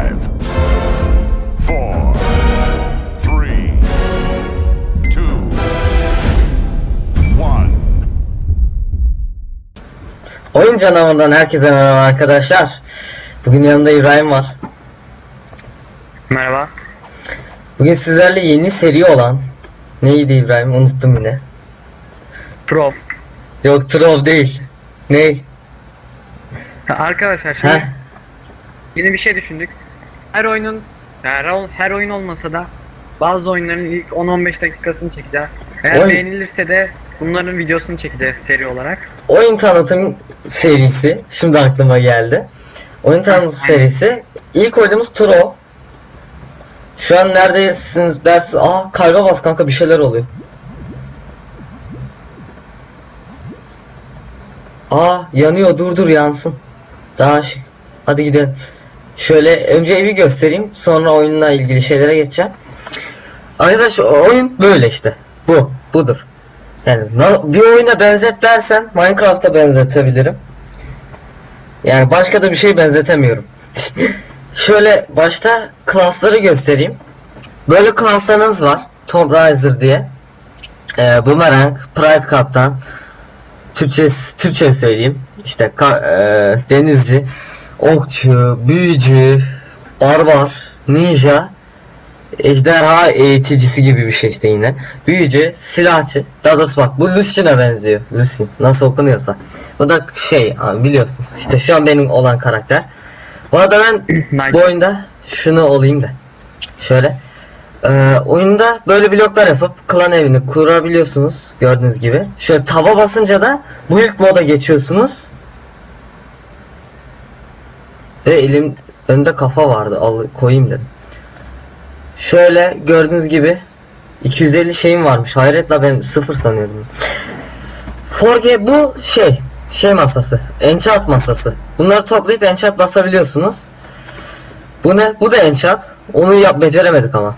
Five, four, three, two, one. Oyun canavarından herkese merhaba arkadaşlar. Bugün yanımda İbrahim var. Merhaba. Bugün sizlerle yeni seri olan neydi İbrahim? Unuttum yine. Trop. Yok Trove değil. Ne? Ha, Arkadaşlar şimdi Heh. yeni bir şey düşündük. Her oyunun her, her oyun olmasa da bazı oyunların ilk 10-15 dakikasını çekeceğiz. Eğer Oyun- beğenilirse de bunların videosunu çekeceğiz seri olarak. Oyun tanıtım serisi. Şimdi aklıma geldi. Oyun tanıtım serisi. İlk oyunumuz Trove. Şu an neredesiniz dersin. Aa kalbe bas kanka bir şeyler oluyor. Aa yanıyor dur dur yansın. Daha şık. Hadi gidelim. Şöyle önce evi göstereyim sonra oyunla ilgili şeylere geçeceğim. Arkadaş oyun böyle işte. Bu. Budur. Yani bir oyuna benzet dersen Minecraft'a benzetebilirim. Yani başka da bir şey benzetemiyorum. Şöyle başta klasları göstereyim. Böyle klaslarınız var. Tomb Raider diye. Ee, Boomerang, Pride Captain, Türkçe Türkçe söyleyeyim. İşte ka- e, denizci, okçu, büyücü, barbar, ninja, ejderha eğiticisi gibi bir şey işte yine. Büyücü, silahçı. Daha doğrusu bak bu Lucian'a benziyor. Lucian nasıl okunuyorsa. Bu da şey biliyorsunuz. İşte şu an benim olan karakter. Bu arada ben bu oyunda şunu olayım da. Şöyle. Ee, oyunda böyle bloklar yapıp klan evini kurabiliyorsunuz gördüğünüz gibi. Şöyle taba basınca da bu ilk moda geçiyorsunuz. Ve elim önümde kafa vardı. Al koyayım dedim. Şöyle gördüğünüz gibi 250 şeyim varmış. Hayretle ben sıfır sanıyordum. Forge bu şey şey masası. Enchant masası. Bunları toplayıp enchant basabiliyorsunuz. Bu ne? Bu da enchant. Onu yap beceremedik ama.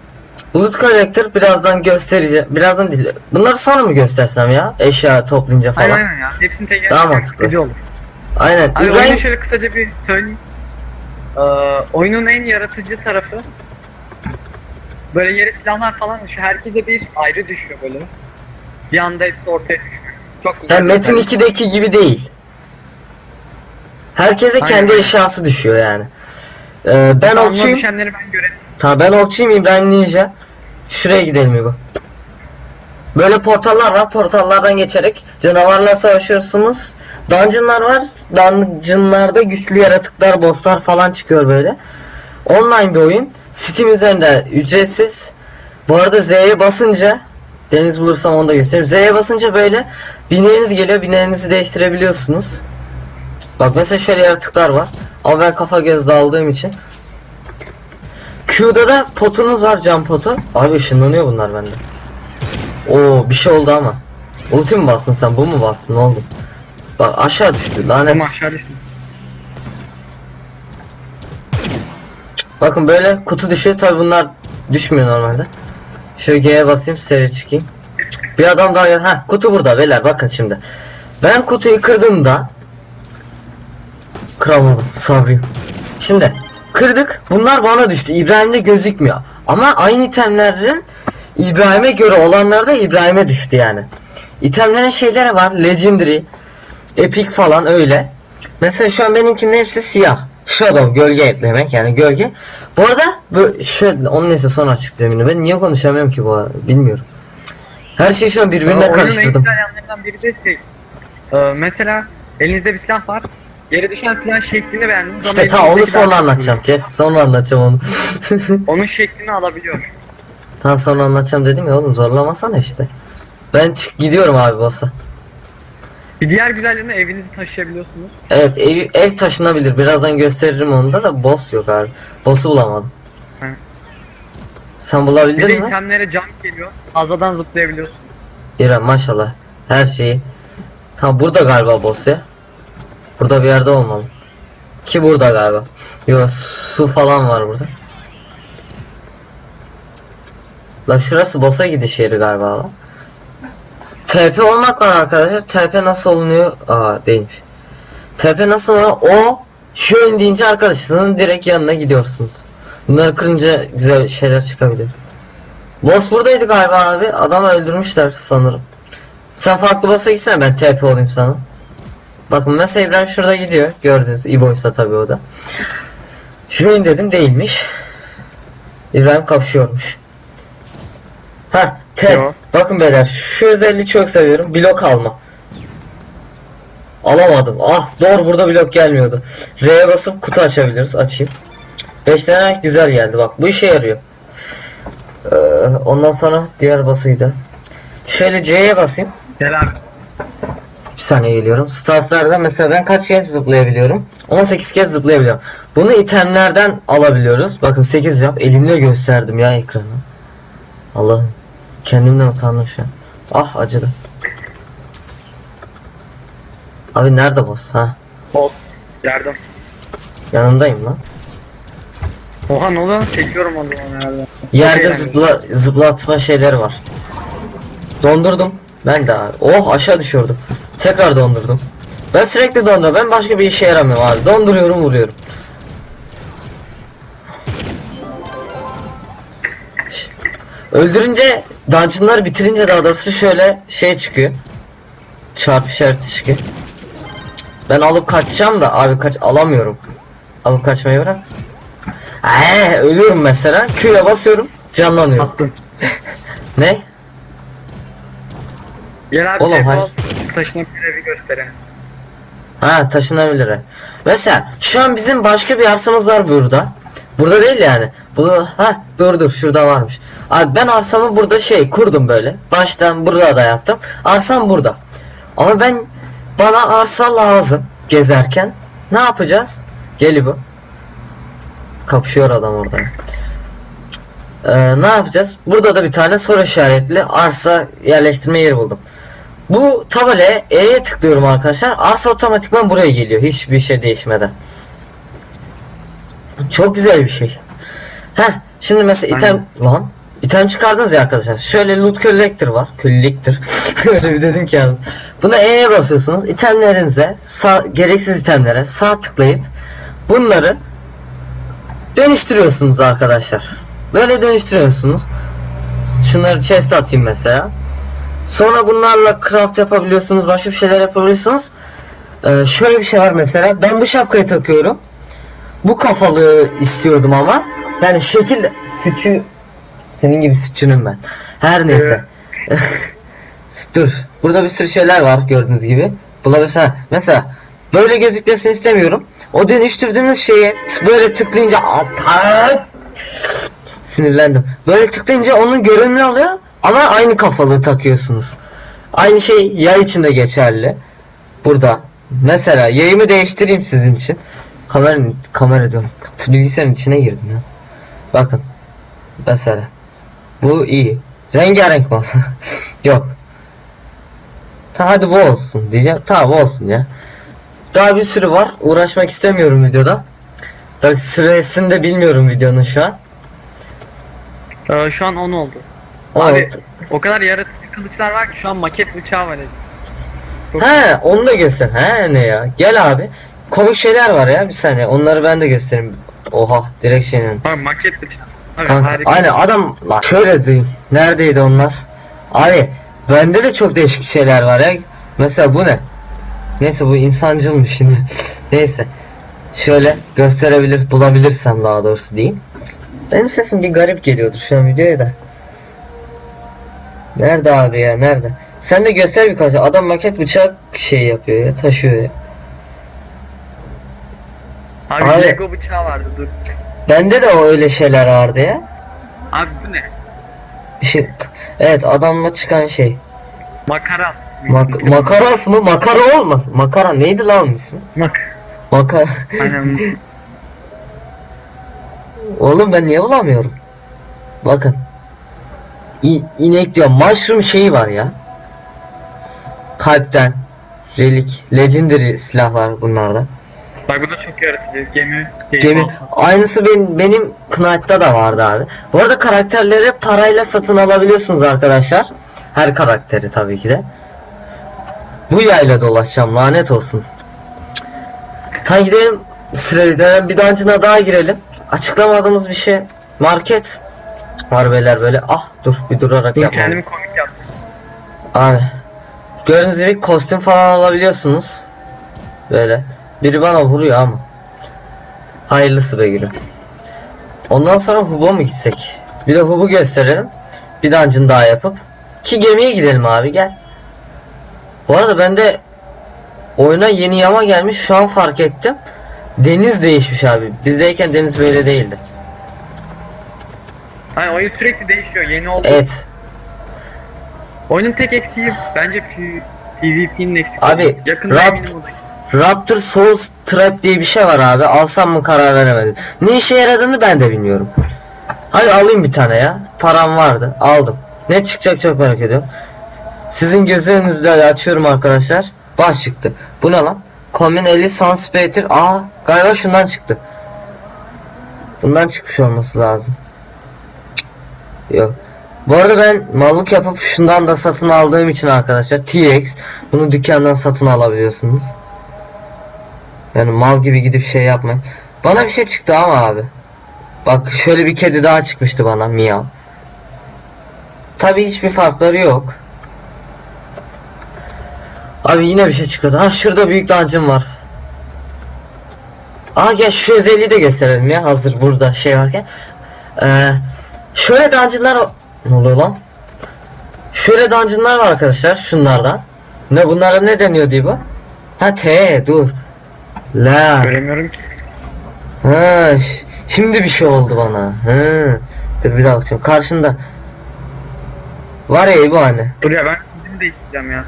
Bulut Collector birazdan göstereceğim. Birazdan değil. Bunları sonra mı göstersem ya? Eşya toplayınca falan. Aynen aynen ya. Hepsini tek Daha yapmak mantıklı. sıkıcı olur. Aynen. Abi İbrahim şöyle kısaca bir söyleyeyim. Ee, oyunun en yaratıcı tarafı böyle yere silahlar falan düşüyor. Herkese bir ayrı düşüyor böyle. Bir anda hepsi ortaya düşüyor. Çok güzel. yani Metin özellik. 2'deki gibi değil. Herkese Aynen, kendi eşyası düşüyor yani. Ee, ben okçuyum. ben görelim. Tamam ben okçuyum İbrahim Ninja. Şuraya gidelim İbo. Böyle portallar var. Portallardan geçerek canavarla savaşıyorsunuz. Dungeonlar var. Dungeonlarda güçlü yaratıklar, bosslar falan çıkıyor böyle. Online bir oyun. Steam üzerinde ücretsiz. Bu arada Z'ye basınca Deniz bulursam onu da göstereyim. Z'ye basınca böyle bineğiniz geliyor. Bineğinizi değiştirebiliyorsunuz. Bak mesela şöyle yaratıklar var. Ama ben kafa göz daldığım için Q'da da potunuz var cam potu. Abi ışınlanıyor bunlar bende. Oo bir şey oldu ama. Ulti mi bastın sen? Bu mu bastın? Ne oldu? Bak aşağı düştü. Lanet. Ama aşağı düştüm. Bakın böyle kutu düşüyor. Tabi bunlar düşmüyor normalde. Şöyle G'ye basayım seri çıkayım. Bir adam daha gel. Ha kutu burada beyler bakın şimdi. Ben kutuyu kırdığımda kıramadım sabrıyım. Şimdi kırdık. Bunlar bana düştü. İbrahim'de gözükmüyor. Ama aynı itemlerin İbrahim'e göre olanlar da İbrahim'e düştü yani. İtemlerin şeyleri var. Legendary, Epic falan öyle. Mesela şu an benimkinin hepsi siyah. Shadow gölge eklemek yani gölge. Bu arada bu şöyle onun neyse sonra açıklayayım. Ben niye konuşamıyorum ki bu arada bilmiyorum. Her şeyi şu an birbirine en karıştırdım. biri de şey. Ee, mesela elinizde bir silah var. Yere düşen silahın şeklini beğendiniz İşte ta onu sonra anlatacağım. Kes sonra anlatacağım onu. Onun şeklini alabiliyor. Tam sonra anlatacağım dedim ya oğlum zorlamasana işte. Ben çık gidiyorum abi boss'a. Bir diğer güzelliğini evinizi taşıyabiliyorsunuz. Evet ev, ev taşınabilir. Birazdan gösteririm onu da da boss yok abi. Boss'u bulamadım. Hı. Sen Bir bulabildin de mi? itemlere jump geliyor. Fazladan zıplayabiliyorsun. İrem maşallah. Her şeyi. Tamam burada galiba boss ya. Burada bir yerde olmalı. Ki burada galiba. Yok su falan var burada. La şurası boss'a gidiş yeri galiba lan. TP olmak var arkadaşlar. TP nasıl olunuyor? Aa değilmiş. TP nasıl oluyor? O Şu oyun deyince arkadaşınızın direkt yanına gidiyorsunuz. Bunları kırınca güzel şeyler çıkabilir. Boss buradaydı galiba abi. Adamı öldürmüşler sanırım. Sen farklı boss'a gitsene ben TP olayım sana. Bakın mesela İbrahim şurada gidiyor. Gördünüz. İbo'ysa tabii o da. Şu oyun dedim değilmiş. İbrahim kapışıyormuş. Ha, tek. Yo. Bakın beyler şu özelliği çok seviyorum. Blok alma. Alamadım. Ah doğru burada blok gelmiyordu. R'ye basıp kutu açabiliriz. Açayım. 5 tane güzel geldi bak. Bu işe yarıyor. Ee, ondan sonra diğer basıydı. Şöyle C'ye basayım. Gel abi. Bir saniye geliyorum. Stars'larda mesela ben kaç kez zıplayabiliyorum? 18 kez zıplayabiliyorum. Bunu itemlerden alabiliyoruz. Bakın 8 yap. Elimle gösterdim ya ekranı. Allah'ım. Kendimden utandım şu an. Ah acıdı. Abi nerede boss? Ha. Boss. Yardım. Yanındayım lan. Oha ne oluyor? Sekiyorum o zaman herhalde. Yerde Okey, zıpla, zıplatma şeyleri var. Dondurdum. Ben de abi. Oh aşağı düşüyordum. Tekrar dondurdum. Ben sürekli donduruyorum. Ben başka bir işe yaramıyorum abi. Donduruyorum vuruyorum. Öldürünce dungeonları bitirince daha doğrusu şöyle şey çıkıyor. Çarpı işareti çıkıyor. Ben alıp kaçacağım da abi kaç alamıyorum. Alıp kaçmayı bırak. Eee ölüyorum mesela. Q'ya basıyorum. Canlanıyorum. Attım. Ne? Gel abi Oğlum, Oğlum, hayır. Şu taşına görevi gösterelim. Ha taşınabilir. Mesela şu an bizim başka bir arsamız var burada. Burada değil yani. Bu ha dur dur şurada varmış. Abi ben arsamı burada şey kurdum böyle. Baştan burada da yaptım. Arsam burada. Ama ben bana arsa lazım gezerken. Ne yapacağız? Gel bu. Kapışıyor adam orada. Ee, ne yapacağız? Burada da bir tane soru işaretli arsa yerleştirme yeri buldum. Bu tabelaya E'ye tıklıyorum arkadaşlar. Arsa otomatikman buraya geliyor. Hiçbir şey değişmeden. Çok güzel bir şey. Heh, şimdi mesela item lan item çıkardınız ya arkadaşlar. Şöyle loot collector var. Collector. Öyle bir dedim ki yalnız. Buna E'ye basıyorsunuz. İtemlerinize sağ, gereksiz itemlere sağ tıklayıp bunları dönüştürüyorsunuz arkadaşlar. Böyle dönüştürüyorsunuz. Şunları chest'e atayım mesela. Sonra bunlarla craft yapabiliyorsunuz, başka bir şeyler yapabiliyorsunuz. Ee, şöyle bir şey var mesela. Ben bu şapkayı takıyorum. Bu kafalığı istiyordum ama. Yani şekil sütçü senin gibi sütçünüm ben. Her neyse. Dur. Burada bir sürü şeyler var gördüğünüz gibi. Bulabilirsin. Mesela böyle gözükmesini istemiyorum. O dönüştürdüğünüz şeye böyle tıklayınca Aa, sinirlendim. Böyle tıklayınca onun görünümünü alıyor ama aynı kafalığı takıyorsunuz. Aynı şey yay için de geçerli. Burada. Mesela yayımı değiştireyim sizin için. Kamera kamera diyorum. Bilgisayarın içine girdim ya. Bakın. Mesela. Bu iyi. Rengarenk mi? Yok. Ta hadi bu olsun diyeceğim. Tamam bu olsun ya. Daha bir sürü var. Uğraşmak istemiyorum videoda. Bak süresini de bilmiyorum videonun şu an. Ee, şu an 10 oldu. Abi o kadar yaratıcı kılıçlar var ki şu an maket bıçağı var. Çok- He onu da göster. He ne ya. Gel abi. Komik şeyler var ya bir saniye. Onları ben de göstereyim. Oha direkt şeyin. Abi maket bıçağı. Abi Kanka aynı adam lan şöyle diyeyim. Neredeydi onlar? Abi bende de çok değişik şeyler var ya. Mesela bu ne? Neyse bu insancılmış şimdi. Neyse. Şöyle gösterebilir bulabilirsem daha doğrusu diyeyim. Benim sesim bir garip geliyordur şu an videoya da. Nerede abi ya nerede? Sen de göster birkaç. Adam maket bıçak şey yapıyor ya taşıyor ya. Abi, Abi- Lego bıçağı vardı dur. Bende de o öyle şeyler vardı ya. Abi bu ne? Bir şey, evet adamla çıkan şey. Makaras. Mak- makaras mı? Makara olmasın. Makara neydi lan onun ismi? Mak. Makara. Aynen. Oğlum ben niye bulamıyorum? Bakın. İ- inek diyor. Mushroom şeyi var ya. Kalpten. Relik. Legendary silahlar bunlarda. Bak bu da çok yaratıcı. Gemi. Gemi. Aynısı benim, benim Knight'ta da vardı abi. Bu arada karakterleri parayla satın alabiliyorsunuz arkadaşlar. Her karakteri tabii ki de. Bu yayla dolaşacağım lanet olsun. Ta gidelim Süreviden bir dungeon'a daha girelim. Açıklamadığımız bir şey. Market var beyler böyle. Ah dur bir durarak Dur yapmam. kendimi komik yaptım. Abi. Gördüğünüz gibi kostüm falan alabiliyorsunuz. Böyle. Biri bana vuruyor ama. Hayırlısı be gülüm. Ondan sonra Hub'a mı gitsek? Bir de Hub'u gösterelim. Bir dungeon daha yapıp. Ki gemiye gidelim abi gel. Bu arada ben de oyuna yeni yama gelmiş şu an fark ettim. Deniz değişmiş abi. Bizdeyken deniz böyle değildi. Hani oyun sürekli değişiyor. Yeni oldu. Evet. Oyunun tek eksiği bence PvP'nin eksik Abi. Yakında Rapt-. Raptor Souls Trap diye bir şey var abi. Alsam mı karar veremedim. Ne işe yaradığını ben de bilmiyorum. Hadi alayım bir tane ya. Param vardı. Aldım. Ne çıkacak çok merak ediyorum. Sizin gözünüzde açıyorum arkadaşlar. Baş çıktı. Bu ne lan? Common 50 Sunspater. Aa galiba şundan çıktı. Bundan çıkmış olması lazım. Yok. Bu arada ben mallık yapıp şundan da satın aldığım için arkadaşlar T-Rex bunu dükkandan satın alabiliyorsunuz. Yani mal gibi gidip şey yapmayın. Bana bir şey çıktı ama abi. Bak şöyle bir kedi daha çıkmıştı bana miyav. Tabi hiçbir farkları yok. Abi yine bir şey çıktı. Ha şurada büyük dungeon var. Aa gel şu özelliği de gösterelim ya hazır burada şey varken. Ee, şöyle dungeonlar ne oluyor lan? Şöyle dungeonlar var arkadaşlar şunlardan. Ne bunlara ne deniyor diye bu? Ha T dur. La. Göremiyorum ki. Ha, şimdi bir şey oldu bana. Ha. Dur bir daha bakacağım. Karşında. Var ya bu anne. Dur ya ben çizimi değiştireceğim ya.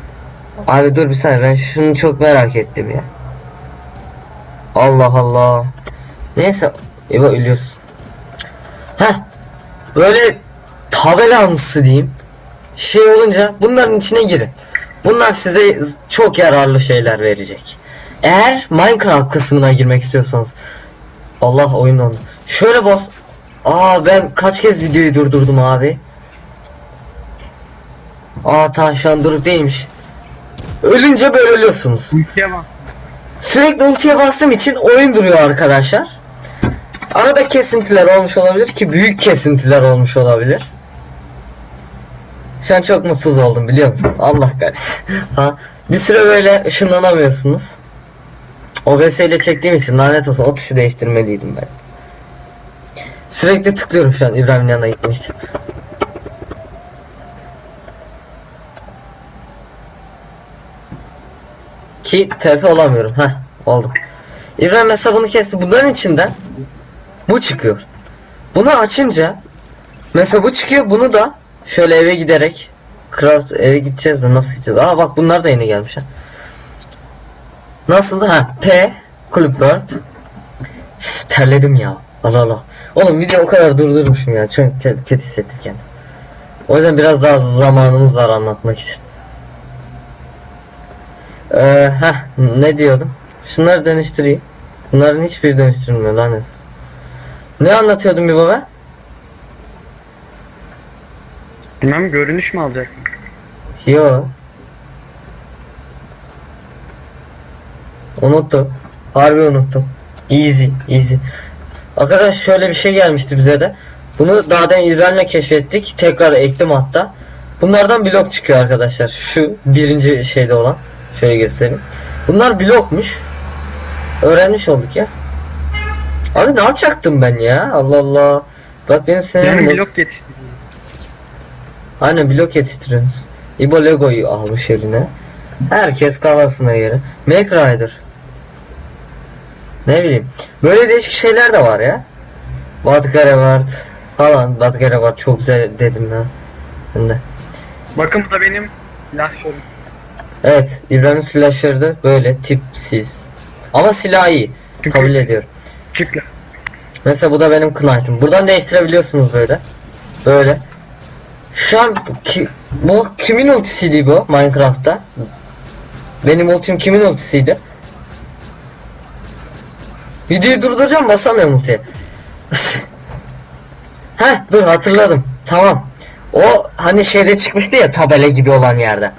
Abi dur bir saniye ben şunu çok merak ettim ya. Allah Allah. Neyse. İbo ölüyorsun. Heh. Böyle tabelamsı diyeyim. Şey olunca bunların içine girin. Bunlar size çok yararlı şeyler verecek. Eğer Minecraft kısmına girmek istiyorsanız. Allah oyun dondu. Şöyle bas. Aa ben kaç kez videoyu durdurdum abi. Aa tamam şu an durup değilmiş. Ölünce böyle ölüyorsunuz. Ülkeye bastım. Sürekli ultiye bastığım için oyun duruyor arkadaşlar. Arada kesintiler olmuş olabilir ki büyük kesintiler olmuş olabilir. Şu an çok mutsuz oldum biliyor musun? Allah kahretsin. ha, bir süre böyle ışınlanamıyorsunuz. OBS ile çektiğim için lanet olsun o tuşu değiştirmeliydim ben. Sürekli tıklıyorum şu an İbrahim'in yanına gitmek için. Ki TP olamıyorum. Heh oldu. İbrahim mesela bunu kesti. Bunların içinden bu çıkıyor. Bunu açınca mesela bu çıkıyor bunu da şöyle eve giderek Craft eve gideceğiz de nasıl gideceğiz? Aa bak bunlar da yeni gelmiş ha. Nasıldı? Ha P Club World. Üf, Terledim ya. Allah Allah. Oğlum video o kadar durdurmuşum ya. Çok kötü, hissettim kendimi. O yüzden biraz daha zamanımız var anlatmak için. Ee, heh, ne diyordum? Şunları dönüştüreyim. Bunların hiçbiri dönüştürülmüyor lan esas. Ne anlatıyordum bir baba? Bilmem görünüş mü alacak? Yo. Unuttum. Harbi unuttum. Easy, easy. Arkadaş şöyle bir şey gelmişti bize de. Bunu daha demin İbrahim'le keşfettik. Tekrar ektim hatta. Bunlardan blok çıkıyor arkadaşlar. Şu birinci şeyde olan. Şöyle göstereyim. Bunlar blokmuş. Öğrenmiş olduk ya. Abi ne yapacaktım ben ya? Allah Allah. Bak benim sinirim Yani blok yetişti. Aynen blok yetiştiriyorsunuz. İbo Lego'yu almış eline. Herkes kafasına göre. Make Rider. Ne bileyim. Böyle değişik şeyler de var ya. Badgare var falan. Badgare var çok güzel dedim ya. Ben de. Bakın bu da benim silahşörüm. Evet İbrahim Slasher'da da böyle tipsiz. Ama silah iyi. Çünkü- Kabul ediyorum. Küçükler. Mesela bu da benim Knight'ım. Buradan değiştirebiliyorsunuz böyle. Böyle. Şu an ki, bu kimin ultisiydi bu Minecraft'ta? Benim ultim kimin ultisiydi? Videoyu durduracağım basamıyorum ultiye. Heh dur hatırladım. Tamam. O hani şeyde çıkmıştı ya tabela gibi olan yerde.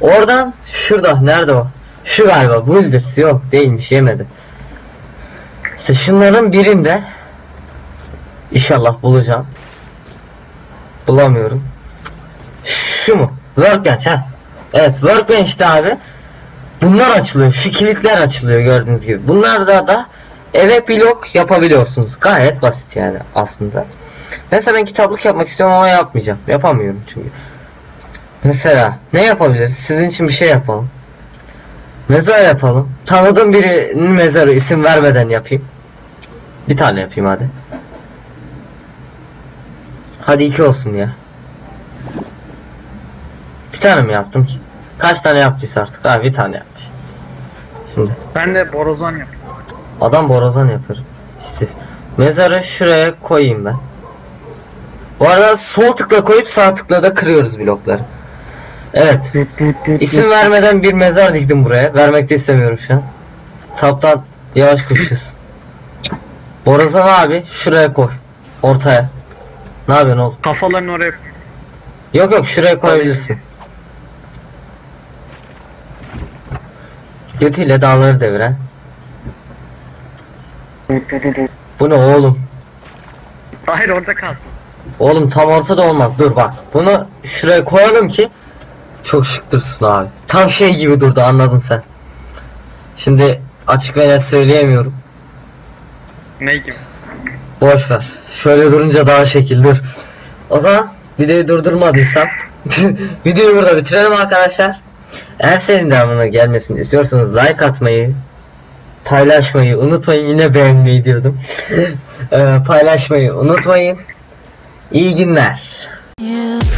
Oradan şurada nerede o? Şu galiba Builders yok değilmiş yemedi. İşte şunların birinde inşallah bulacağım. Bulamıyorum. Şu mu? Workbench ha. Evet Workbench'te abi bunlar açılıyor. Şu kilitler açılıyor gördüğünüz gibi. Bunlarda da eve blok yapabiliyorsunuz. Gayet basit yani aslında. Mesela ben kitaplık yapmak istiyorum ama yapmayacağım. Yapamıyorum çünkü. Mesela ne yapabiliriz? Sizin için bir şey yapalım. Mezar yapalım. Tanıdığım birinin mezarı isim vermeden yapayım. Bir tane yapayım hadi. Hadi iki olsun ya. Bir tane mi yaptım ki? Kaç tane yaptıysa artık. Ha bir tane yapmış. Şimdi Ben de borazan yapıyorum. Adam borazan yapar. Siz. Mezarı şuraya koyayım ben. Bu arada sol tıkla koyup sağ tıkla da kırıyoruz blokları. Evet. İsim vermeden bir mezar diktim buraya. Vermek de istemiyorum şu an. Taptan yavaş koşuyorsun. Borazan abi şuraya koy. Ortaya. Ne yapıyorsun oğlum? Kafalarını oraya Yok yok şuraya koyabilirsin. Götüyle dağları deviren. Bu ne oğlum? Hayır orada kalsın. Oğlum tam ortada olmaz. Dur bak. Bunu şuraya koyalım ki çok şık dursun abi. Tam şey gibi durdu anladın sen. Şimdi açık ve net söyleyemiyorum. Ne gibi? Boş ver. Şöyle durunca daha şekil dur. O zaman videoyu durdurmadıysam videoyu burada bitirelim arkadaşlar. Eğer senin devamına gelmesini istiyorsanız like atmayı, paylaşmayı unutmayın. Yine beğenmeyi diyordum. Ee, paylaşmayı unutmayın. İyi günler. You